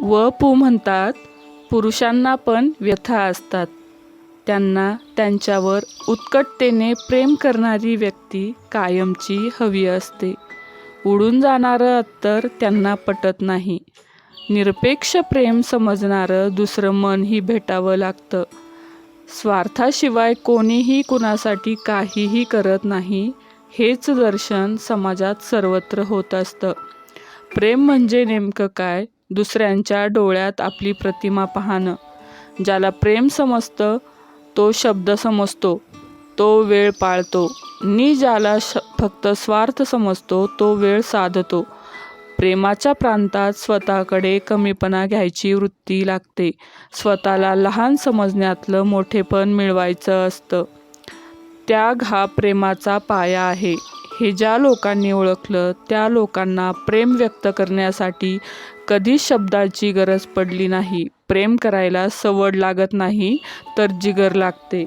व पु म्हणतात पुरुषांना पण व्यथा असतात. त्यांना त्यांच्यावर उत्कटतेने प्रेम करणारी व्यक्ती कायमची हवी असते. उडून जाणारं अत्तर त्यांना पटत नाही. निरपेक्ष प्रेम समजणारं दुसरं मनही भेटावं लागतं. स्वार्थाशिवाय कोणीही कुणासाठी काहीही करत नाही हेच दर्शन समाजात सर्वत्र होत असतं. प्रेम म्हणजे नेमकं काय? दुसऱ्यांच्या डोळ्यात आपली प्रतिमा पाहणं. ज्याला प्रेम समजतं तो शब्द समजतो तो वेळ पाळतो. नि ज्याला श फक्त स्वार्थ समजतो तो वेळ साधतो. प्रेमाच्या प्रांतात स्वतःकडे कमीपणा घ्यायची वृत्ती लागते. स्वतःला लहान समजण्यातलं मोठेपण मिळवायचं असतं. त्याग हा प्रेमाचा पाया आहे. हे ज्या लोकांनी ओळखलं त्या लोकांना प्रेम व्यक्त करण्यासाठी कधीच शब्दाची गरज पडली नाही. प्रेम करायला सवड लागत नाही तर जिगर लागते.